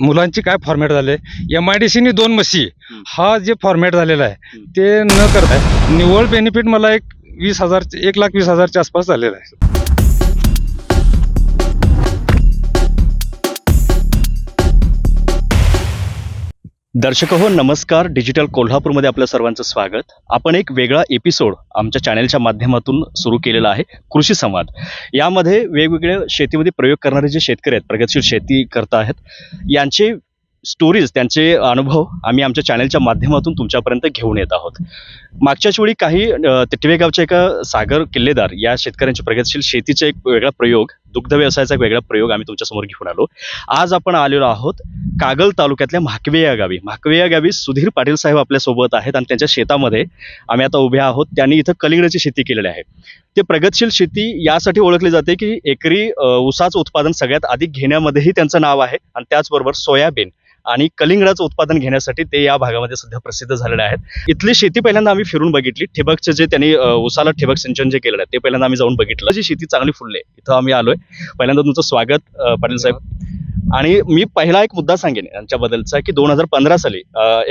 मुलांची काय फॉर्मॅट झाले एम आय डी सीनी दोन म्हशी हं. जे फॉर्मॅट झालेला आहे. ते न करता निव्वळ बेनिफिट मला एक वीस हजार एक लाख वीस हजारच्या आसपास झालेला आहे दर्शक हो नमस्कार. डिजिटल कोल्हापूरमध्ये आपलं सर्वांचं स्वागत. आपण एक वेगळा एपिसोड आमच्या चॅनेलच्या माध्यमातून सुरू केलेला आहे कृषी संवाद. यामध्ये वेगवेगळ्या शेतीमध्ये प्रयोग करणारे जे शेतकरी आहेत प्रगतशील शेती करत आहेत यांचे स्टोरीज त्यांचे अनुभव आम्ही आमच्या चॅनेलच्या माध्यमातून तुमच्यापर्यंत घेऊन येत आहोत. मागच्याच वेळी काही अ, एका सागर किल्लेदार या शेतकऱ्यांच्या प्रगतशील शेतीचा एक वेगळा प्रयोग दुग्ध व्यवसायाचा एक वेगळा प्रयोग आम्ही तुमच्यासमोर घेऊन आलो. आज आपण आलेलो आहोत कागल तालुक्यातल्या म्हाकवे या गावी. म्हाकवे या गावी सुधीर पाटील साहेब आपल्यासोबत आहेत आणि त्यांच्या शेतामध्ये आम्ही आता उभे आहोत. त्यांनी इथं कलिंगडाची शेती केलेली आहे. ते प्रगतशील शेती यासाठी ओळखली जाते की एकरी ऊसाचं उत्पादन सगळ्यात अधिक घेण्यामध्येही त्यांचं नाव आहे आणि त्याचबरोबर सोयाबीन. आणि कलिंगडाचं उत्पादन घेण्यासाठी ते या भागामध्ये सध्या प्रसिद्ध झालेले आहेत. इथली शेती पहिल्यांदा आम्ही फिरून बघितली. ठिबकचं जे त्यांनी उसाला ठिबक सिंचन जे केलेलं आहे ते पहिल्यांदा आम्ही जाऊन बघितलं. जी शेती चांगली फुलले इथं आम्ही आलोय. पहिल्यांदा तुमचं स्वागत पाटील साहेब. आणि मी पहिला एक मुद्दा सांगेन यांच्याबद्दलचा की दोन हजार पंधरा साली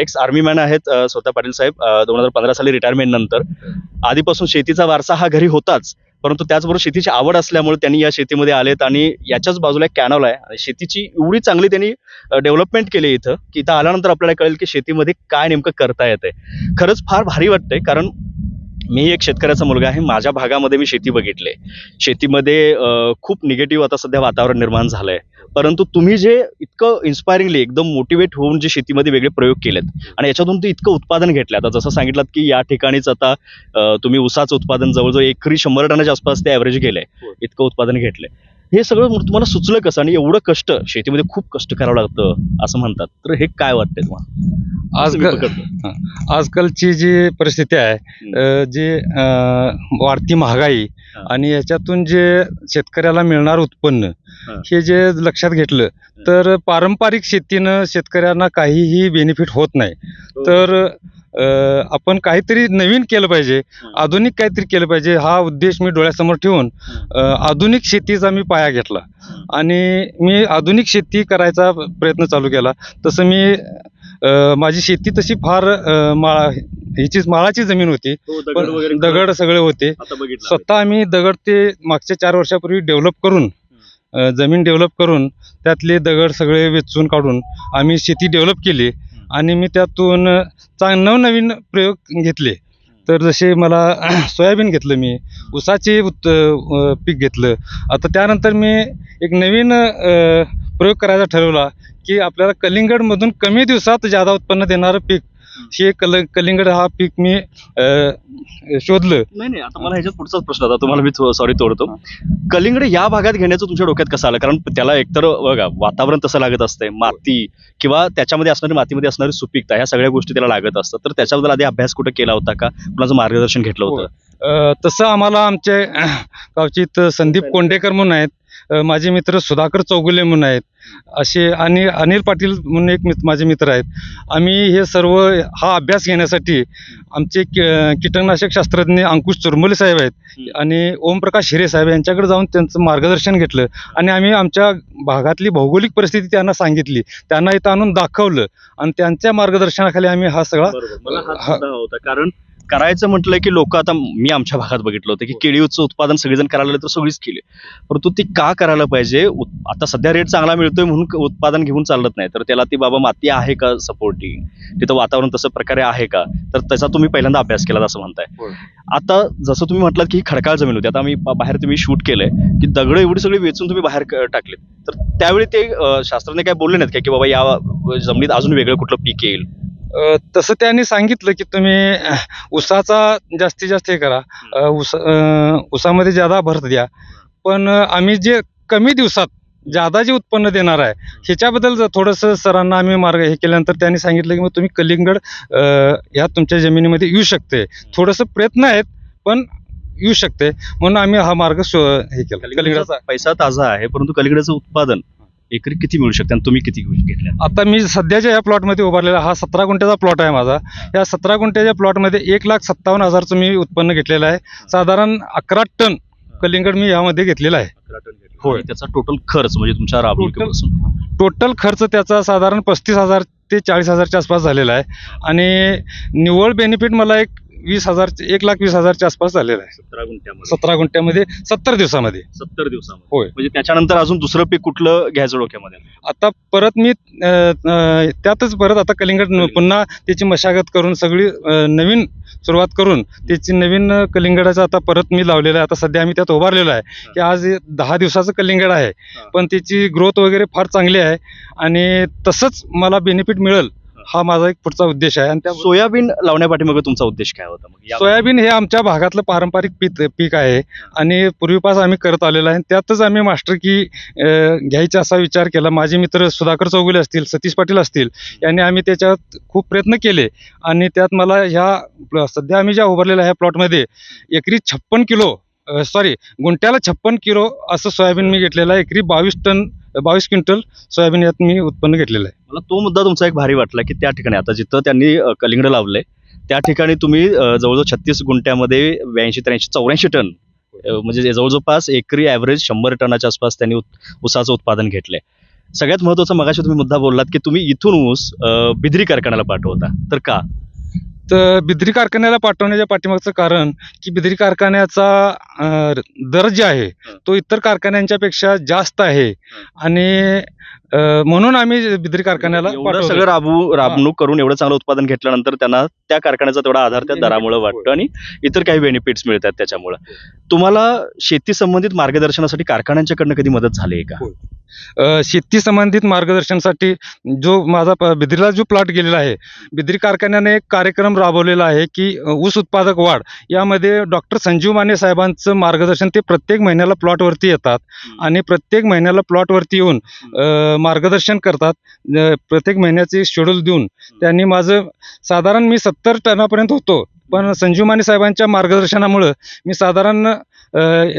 एक्स आर्मी मॅन आहेत स्वतः पाटील साहेब दोन हजार पंधरा साली रिटायरमेंट नंतर आधीपासून शेतीचा वारसा हा घरी होताच. परंतु त्याचबरोबर शेतीची आवड असल्यामुळे त्यांनी या शेतीमध्ये आलेत आणि याच्याच बाजूला एक कॅनॉल आहे. आणि शेतीची एवढी चांगली त्यांनी डेव्हलपमेंट केली इथं की इथं आल्यानंतर आपल्याला कळेल की शेतीमध्ये काय नेमकं करता येतंय. खरंच फार भारी वाटतंय कारण मी एक शेतकऱ्याचा मुलगा आहे. माझ्या भागामध्ये मी शेती बघितली. शेतीमध्ये खूप निगेटिव्ह आता सध्या वातावरण निर्माण झालंय. परंतु तुम्ही जे इतकं इन्स्पायरिंगली एकदम मोटिवेट होऊन जे शेतीमध्ये वेगळे प्रयोग केलेत आणि याच्यातून ते इतकं उत्पादन घेतलं आता जसं सांगितलं की या ठिकाणीच आता तुम्ही उसाचं उत्पादन जवळजवळ एकरी शंभर टनाच्या आसपास ते ॲव्हरेज गेलंय. इतकं उत्पादन घेतलंय. हे सगळं तुम्हाला सुचलं कसं आणि एवढं कष्ट शेतीमध्ये खूप कष्ट करावं लागतं असं म्हणतात तर हे काय वाटतंय तुम्हाला आज तुम्ही पकडलं. आजकालची जी परिस्थिती आहे जी वाढती महागाई. आणि याच्यातून जे शेतकऱ्याला मिळणार उत्पन्न हा. जे लक्षात घेतलं तर पारंपरिक शेतीनं शेतकऱ्यांना काहीही बेनिफिट होत नाही हो. तर आपण काहीतरी नवीन केलं पाहिजे. आधुनिक काहीतरी केलं पाहिजे. हा उद्देश मी डोळ्यासमोर ठेवून आधुनिक शेतीचा मी पाया घेतला. आणि मी आधुनिक शेती करायचा प्रयत्न चालू केला. तसं मी माझी शेती तशी फार माळा ह्याचीच माळाची जमीन होती. हो, दगड पण दगड सगळे होते. स्वतः आम्ही दगड ते मागच्या चार वर्षापूर्वी डेव्हलप करून जमीन डेव्हलप करून त्यातले दगड सगळे वेचून काढून आम्ही शेती डेव्हलप केली. आणि मी त्यातून चांग नवनवीन प्रयोग घेतले. तर जसे मला सोयाबीन घेतलं मी ऊसाचे उत्त पीक घेतलं. आता त्यानंतर मी एक नवीन प्रयोग करायचा ठरवला की आपल्याला कलिंगडमधून कमी दिवसात जादा उत्पन्न देणारं पीक हे कल कलिंगड हा पीक मी अ, शोधलं. नाही नाही आता मला ह्याच्यात पुढचाच प्रश्न होता तुम्हाला मी सॉरी तोडतो. कलिंगड या भागात घेण्याचं तुमच्या डोक्यात कसं आलं? कारण त्याला एकतर बघा वातावरण तसं लागत असतंय माती किंवा त्याच्यामध्ये असणारी मातीमध्ये असणारी सुपीकता ह्या सगळ्या गोष्टी त्याला लागत असतात. तर त्याच्याबद्दल आधी अभ्यास कुठं केला होता का? कुणाचं मार्गदर्शन घेतलं होतं? अ, तसं आम्हाला आमचे गावचे इथं संदीप. कोंडेकर म्हणून आहेत. माझे मित्र सुधाकर चौगुले म्हणून आहेत. असे आणि अनिल पाटील म्हणून एक मित्र माझे मित्र आहेत. आम्ही हे सर्व हा अभ्यास घेण्यासाठी आमचे कि- कीटकनाशक शास्त्रज्ञ अंकुश चुरमुले साहेब आहेत. आणि ओमप्रकाश हिरे साहेब यांच्याकडे जाऊन त्यांचं मार्गदर्शन घेतलं आणि आम्ही आमच्या भागातली भौगोलिक परिस्थिती त्यांना सांगितली. त्यांना इथं आणून दाखवलं आणि त्यांच्या मार्गदर्शनाखाली आम्ही हा सगळा कारण करायचं म्हटलं की लोक आता मी आमच्या भागात बघितलं होतं की केळीचं उत्पादन सगळेजण करायला तर सगळीच केली. परंतु ती का करायला पाहिजे? आता सध्या रेट चांगला मिळतोय म्हणून उत्पादन घेऊन चालत नाही. तर त्याला ती बाबा माती आहे का सपोर्टिंग तिथं वातावरण तसं प्रकारे आहे का? तर त्याचा तुम्ही पहिल्यांदा अभ्यास केला असं म्हणताय. आता जसं तुम्ही म्हटलात की ही खडकाळ जमीन होती आता आम्ही बा- बाहेर तुम्ही शूट केलंय की दगड एवढी सगळी वेचून तुम्ही बाहेर टाकलेत. तर त्यावेळी ते शास्त्रज्ञ काय बोलले नाहीत का की बाबा या जमिनीत अजून वेगळं कुठलं पीक येईल? तसं त्यांनी सांगितलं की तुम्ही अ, ऊसाचा जास्तीत जास्त हे करा. ऊस अ, ऊसामध्ये ज्यादा भर द्या. पण आम्ही जे कमी दिवसात ज्यादा जे उत्पन्न देणार आहे ह्याच्याबद्दल जर थोडंसं सरांना आम्ही मार्ग हे केल्यानंतर त्यांनी सांगितलं की मग तुम्ही कलिंगड अ, या तुमच्या जमिनीमध्ये येऊ शकते. थोडंसं प्रयत्न आहेत पण येऊ शकते. म्हणून आम्ही हा मार्ग शो हे केला. कलिंगडाचा कलिंगडाचा पैसा ताजा आहे परंतु कलिंगडाचं उत्पादन एकरी किती मिळू शकते आणि तुम्ही किती घेतल्या? आता मी सध्याच्या या प्लॉटमध्ये उभारलेला हा सतरा गुंठ्याचा प्लॉट आहे माझा. या सतरा गुंठ्याच्या प्लॉटमध्ये एक लाख सत्तावन्न हजारचं मी उत्पन्न घेतलेलं आहे. साधारण अकरा टन कलिंगड मी यामध्ये घेतलेला आहे. होय. त्याचा टोटल खर्च म्हणजे तुमच्या राबवणुकीपासून टोटल खर्च त्याचा साधारण पस्तीस हजार ते चाळीस हजारच्या आसपास झालेला आहे. आणि निव्वळ बेनिफिट मला एक वीस हजार एक लाख वीस हजारच्या आसपास झालेला आहे. सतरा गुंठ्यामध्ये. सतरा गुंठ्यामध्ये सत्तर दिवसामध्ये. सत्तर दिवसामध्ये. होय. म्हणजे त्याच्यानंतर अजून दुसरं पीक कुठलं घ्यायचं डोक्यामध्ये? आता परत मी अ, अ, त्यातच परत आता कलिंगड पुन्हा त्याची मशागत करून सगळी अ, नवीन सुरुवात करून त्याची नवीन अ, कलिंगडाचं आता परत मी लावलेलं आहे. आता सध्या आम्ही त्यात उभारलेलो आहे की आज हे दहा दिवसाचं कलिंगड आहे. पण त्याची ग्रोथ वगैरे फार चांगली आहे आणि तसंच मला बेनिफिट मिळेल. हा माझा एक पुढचा उद्देश आहे. आणि त्या सोयाबीन लावण्यापाठीमागे तुमचा उद्देश काय होता? मग या- सोयाबीन हे आमच्या भागातलं पारंपरिक पीक पीक आहे. आणि पूर्वीपास आम्ही करत आलेलो आहे. त्यातच आम्ही मास्टर की घ्यायचा असा विचार केला. माझे मित्र सुधाकर चौगुले असतील सतीश पाटील असतील यांनी आम्ही त्याच्यात खूप प्रयत्न केले. आणि त्यात मला ह्या सध्या आम्ही ज्या उभारलेल्या ह्या प्लॉटमध्ये एकरी छप्पन किलो सॉरी गुंट्याला छप्पन किलो असं सोयाबीन मी घेतलेलं आहे. एकरी बावीस टन बावीस क्विंटल सोयाबीन यात मी उत्पन्न घेतलेलं आहे. मला तो मुद्दा तुमचा एक भारी वाटला की त्या ठिकाणी आता जिथं त्यांनी कलिंगड लावलंय त्या ठिकाणी तुम्ही जवळजवळ छत्तीस गुंट्यामध्ये ब्याऐंशी त्र्याऐंशी चौऱ्याऐंशी टन म्हणजे जवळजवळपास एकरी ॲव्हरेज शंभर टनाच्या आसपास त्यांनी ऊसाचं उत्पादन घेतलंय. सगळ्यात महत्त्वाचा मगाशी तुम्ही मुद्दा बोललात की तुम्ही इथून ऊस बिद्री कारखान्याला पाठवता. तर का? तर बिद्री कारखान्याला पाठवण्याच्या पाठीमागचं कारण की बिद्री कारखान्याचा दर जे आहे तो इतर कारखान्यांच्या पेक्षा जास्त आहे. आणि म्हणून आम्ही बिद्री कारखान्याला पाठवतो. सगळं राबू राबणूक करून एवढं चांगलं उत्पादन घेतल्यानंतर त्यांना त्या कारखान्याचा तेवढा आधार त्या दरामुळे वाटतो आणि इतर काही बेनिफिट्स मिळतात त्याच्यामुळे. तुम्हाला शेती संबंधित मार्गदर्शनासाठी कारखान्यांच्याकडनं कधी मदत झाली आहे का? शेती संबंधित मार्गदर्शनासाठी जो माझा बिद्रीला जो प्लॉट गेलेला आहे बिद्री कारखान्याने एक कार्यक्रम राबवलेला आहे की ऊस उत्पादक वाढ. यामध्ये डॉक्टर संजीव माने साहेबांचं मार्गदर्शन ते प्रत्येक महिन्याला प्लॉटवरती येतात आणि प्रत्येक महिन्याला प्लॉटवरती येऊन मार्गदर्शन करतात. प्रत्येक महिन्याचे शेड्यूल देऊन. त्यांनी माझं साधारण मी सत्तर टनापर्यंत होतो. पण संजीव माने साहेबांच्या मार्गदर्शनामुळं मी साधारण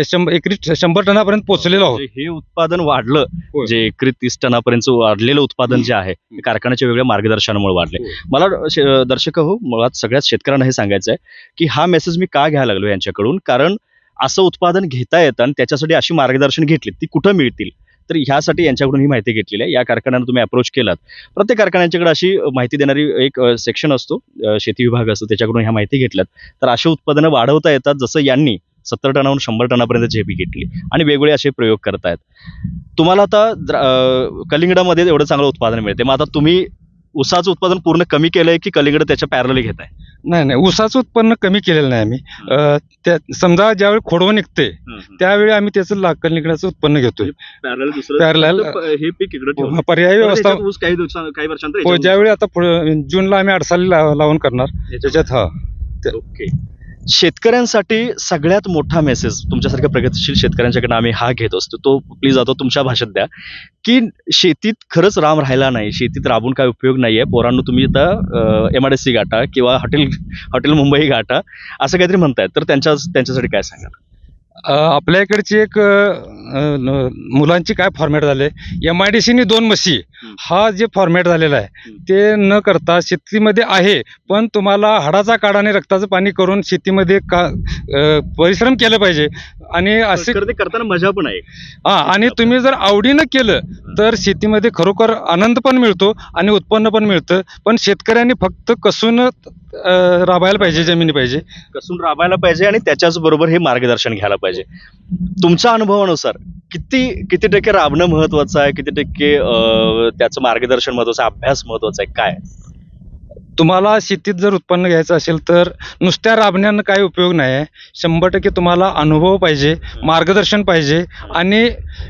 शंभर एकरी शंभर टनापर्यंत पोहोचलेलो आहोत. म्हणजे हे उत्पादन वाढलं होय. जे एकरी तीस टनापर्यंत वाढलेलं उत्पादन जे आहे ते कारखान्याच्या वेगळ्या मार्गदर्शनामुळे वाढले. होय. मला शे- दर्शक हो मुळात सगळ्यात शेतकऱ्यांना हे सांगायचं आहे की हा मेसेज मी का घ्यायला लागलो यांच्याकडून? कारण असं उत्पादन घेता येतं आणि त्याच्यासाठी अशी मार्गदर्शन घेतली ती कुठं मिळतील? तर ह्यासाठी यांच्याकडून ही माहिती घेतलेली आहे. या कारखान्यानं तुम्ही अप्रोच केलात. प्रत्येक कारखान्यांच्याकडे अशी माहिती देणारी एक सेक्शन असतो अ, शेती विभाग असतो त्याच्याकडून ह्या माहिती घेतल्यात. तर अशी उत्पादनं वाढवता येतात जसं यांनी सत्तर टनाहून शंभर टनापर्यंत झेपी घेतली आणि वेगवेगळे असे प्रयोग करतायत. तुम्हाला आता कलिंगडामध्ये एवढं चांगलं उत्पादन मिळते मग आता तुम्ही ऊसाचं उत्पादन पूर्ण कमी केलंय की कलिंगड त्याच्या पॅरल घेताय? नाही नाही. ऊसाचं उत्पन्न कमी केलेलं नाही आम्ही. त्या समजा ज्यावेळी खोडवं निघते त्यावेळी आम्ही त्याचं लाकड निघण्याचं उत्पन्न घेतोय. पॅरल हे पीक. पर्यायी व्यवस्था काही वर्षांतर हो ज्यावेळी आता जूनला आम्ही अडसाली लावून करणार. याच्यात- त्याच्यात हा. ओके. शेतकऱ्यांसाठी सगळ्यात मोठा मेसेज तुमच्यासारख्या प्रगतीशील शेतकऱ्यांच्याकडनं आम्ही हा घेत असतो. तो प्लीज आता तुमच्या भाषेत द्या. की शेतीत खरंच राम राहिला नाही शेतीत राबून काय उपयोग नाही आहे पोरांनो तुम्ही आता एम आय सी गाठा किंवा हॉटेल हॉटेल मुंबई गाठा असं काहीतरी म्हणतायत. तर त्यांच्या त्यांच्यासाठी काय सांगाल? आपल्या इकडची एक मुलांची काय फॉर्मॅट झाले? एम आय डी सीनी दोन हम्म. हा जे फॉर्मॅट झालेला आहे. ते न करता शेतीमध्ये आहे पण तुम्हाला हाडाचा काढ आणि रक्ताचं पाणी करून शेतीमध्ये का परिश्रम केलं पाहिजे. आणि असे करताना मजा पण आहे. हा आणि तुम्ही जर आवडीनं केलं तर शेतीमध्ये खरोखर आनंद पण मिळतो आणि उत्पन्न पण मिळतं. पण शेतकऱ्यांनी फक्त कसून राबायला पाहिजे जमिनी पाहिजे. कसून राबायला पाहिजे आणि त्याच्याच बरोबर हे मार्गदर्शन घ्यायला पाहिजे. पाहिजे. तुमच्या अनुभवानुसार किती किती टक्के राबणं महत्वाचं आहे? किती टक्के त्याचं मार्गदर्शन महत्वाचं आहे? अभ्यास महत्त्वाचा आहे? काय? तुम्हाला शेतीत जर उत्पन्न घ्यायचं असेल तर नुसत्या राबण्यानं काही उपयोग नाही. आहे शंभर टक्के तुम्हाला अनुभव पाहिजे मार्गदर्शन पाहिजे आणि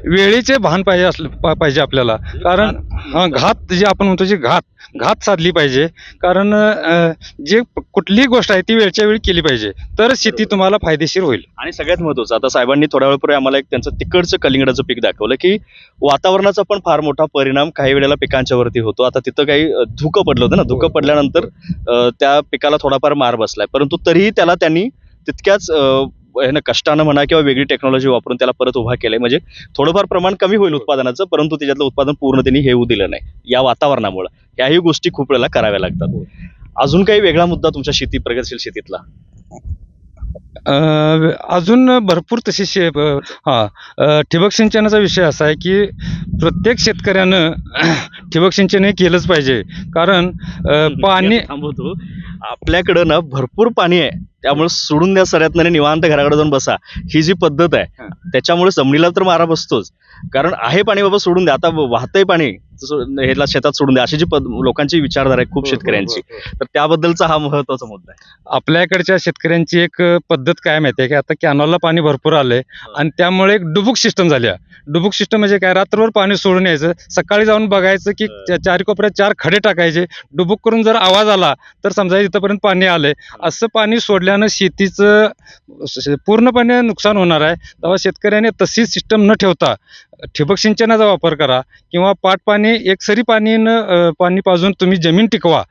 वेळेचे भान पाहिजे असलं पा- पाहिजे आपल्याला. कारण घात जे आपण म्हणतो जे घात घात साधली पाहिजे. कारण जे कुठलीही गोष्ट आहे ती वेळच्या वेळी केली पाहिजे. तर शेती तुम्हाला फायदेशीर होईल. आणि सगळ्यात महत्वाचं आता साहेबांनी थोड्या वेळपूर्वी आम्हाला एक त्यांचं तिकडचं कलिंगडाचं पीक दाखवलं की वातावरणाचा पण फार मोठा परिणाम काही वेळेला पिकांच्या वरती होतो. आता तिथं काही धुकं पडलं होतं ना. धुकं पडल्यानंतर अं, त्या पिकाला थोडाफार मार बसलाय. परंतु तरीही त्याला त्यांनी तितक्याच ह्यानं कष्टानं म्हणा किंवा वेगळी टेक्नॉलॉजी वापरून त्याला परत उभा केलंय. म्हणजे थोडंफार प्रमाण कमी होईल उत्पादनाचं परंतु त्याच्यातलं उत्पादन पूर्ण त्यांनी हे होऊ दिलं नाही. या वातावरणामुळे. ह्याही गोष्टी खूप वेळेला कराव्या लागतात. अजून काही वेगळा मुद्दा तुमच्या शेती प्रगतशील शेतीतला? अ, अजून भरपूर तशी शे हा अ, ठिबक सिंचनाचा विषय असा आहे की प्रत्येक शेतकऱ्यानं ठिबक सिंचन हे केलंच पाहिजे. कारण अ, पाणी थांबवतो आपल्याकडं ना भरपूर पाणी आहे. त्यामुळे सोडून द्या सऱ्यात निवांत घराकडे जाऊन बसा. ही जी पद्धत आहे. त्याच्यामुळे जमिनीला तर मारा बसतोच. कारण आहे पाणी बाबा सोडून द्या. आता वाहतंय पाणी ह्याला शेतात सोडून द्या अशी जी लोकांची विचारधारा आहे खूप शेतकऱ्यांची. तर त्याबद्दलचा हा महत्त्वाचा मुद्दा आहे. आपल्याकडच्या शेतकऱ्यांची एक पद्धत काय माहिती आहे की आता कॅनॉलला पाणी भरपूर आलंय आणि त्यामुळे एक डुबुक सिस्टम झाली. डुबुक सिस्टम म्हणजे काय? रात्रभर पाणी सोडून यायचं सकाळी जाऊन बघायचं की चारी कोपऱ्यात चार खडे टाकायचे डुबुक करून जर आवाज आला तर समजा इथंपर्यंत पाणी आलंय. असं पाणी सोडल्यानं शेतीचं पूर्णपणे नुकसान होणार आहे. तेव्हा शेतकऱ्याने तशी सिस्टम न ठेवता ठिबक सिंचनाचा वापर करा किंवा पाट पाणी एक पाणी न पाणी पाजून तुम्ही जमीन टिकवा.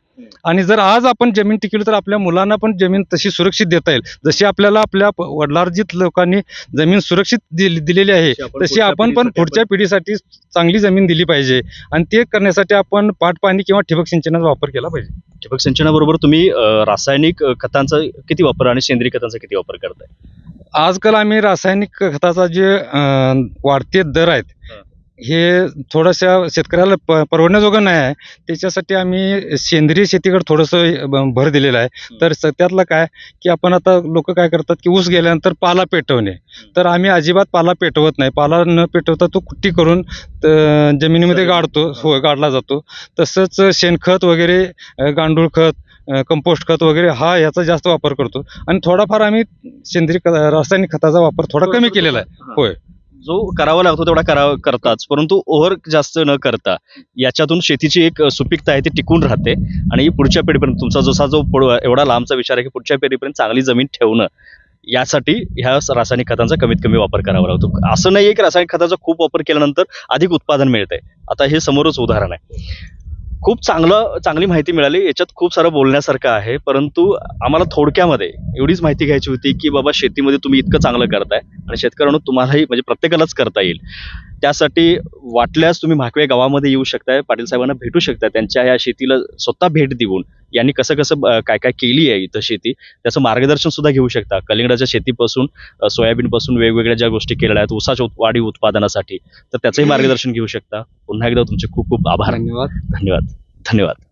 आणि जर आज आपण जमीन टिकवली तर आपल्या मुलांना पण जमीन तशी सुरक्षित देता येईल. जशी आपल्याला आपल्या वडिलार्जित लोकांनी जमीन सुरक्षित दिली दिलेली आहे तशी आपण पण पुढच्या पिढीसाठी चांगली जमीन दिली पाहिजे. आणि ते करण्यासाठी आपण पाट पाणी किंवा ठिबक सिंचनाचा वापर केला पाहिजे. ठिबक सिंचनाबरोबर तुम्ही रासायनिक खतांचा किती वापर आणि सेंद्रिय खतांचा किती वापर करताय? आजकाल आम्ही रासायनिक खताचा जे वाढते दर आहेत हा. थोड्याशा शेतकऱ्याला प- परवडण्याजोगं नाही आहे. त्याच्यासाठी आम्ही सेंद्रिय शेतीकडे थोडंसं भर दिलेला आहे. तर स- त्यातलं काय की आपण आता लोक काय करतात की ऊस गेल्यानंतर पाला पेटवणे. तर आम्ही अजिबात पाला पेटवत नाही. पाला न पेटवता तो कुट्टी करून त- जमिनीमध्ये गाडतो हा. गाडला जातो. तसंच शेणखत वगैरे अ, गांडूळ खत अ, कंपोस्ट खत वगैरे हा याचा जास्त वापर करतो. आणि थोडाफार आम्ही सेंद्रिय रासायनिक खताचा वापर थोडा कमी केलेला आहे. होय. जो करावा लागतो तेवढा करावा करताच. परंतु ओव्हर जास्त न करता याच्यातून शेतीची एक सुपीकता आहे ती टिकून राहते. आणि पुढच्या पिढीपर्यंत तुमचा जसा जो पुढ- एवढा लांबचा विचार आहे की पुढच्या पिढीपर्यंत चांगली जमीन ठेवणं यासाठी ह्या रासायनिक खतांचा कमीत कमी वापर करावा लागतो. असं नाही की रासायनिक खताचा खूप वापर केल्यानंतर अधिक उत्पादन मिळतंय. आता हे समोरच उदाहरण आहे. खूप चांगलं चांगली माहिती मिळाली. याच्यात खूप सारं बोलण्यासारखं आहे. परंतु आम्हाला थोडक्यामध्ये एवढीच माहिती घ्यायची होती की बाबा शेतीमध्ये तुम्ही इतकं चांगलं करताय आणि शेतकऱ्यांना तुम्हालाही म्हणजे प्रत्येकालाच करता येईल. त्यासाठी वाटल्यास तुम्ही म्हाकवे गावामध्ये येऊ शकताय पाटील साहेबांना भेटू शकता त्यांच्या या शेतीला स्वतः भेट देऊन. यांनी कसं कसं काय काय केली आहे इथं शेती त्याचं मार्गदर्शन सुद्धा घेऊ शकता. कलिंगडाच्या शेतीपासून सोयाबीनपासून वेगवेगळ्या ज्या गोष्टी केलेल्या आहेत ऊसाच्या उत- वाढीव उत्पादनासाठी तर त्याचंही मार्गदर्शन घेऊ शकता. पुन्हा एकदा तुमचे खूप खूप आभार. धन्यवाद. धन्यवाद. धन्यवाद.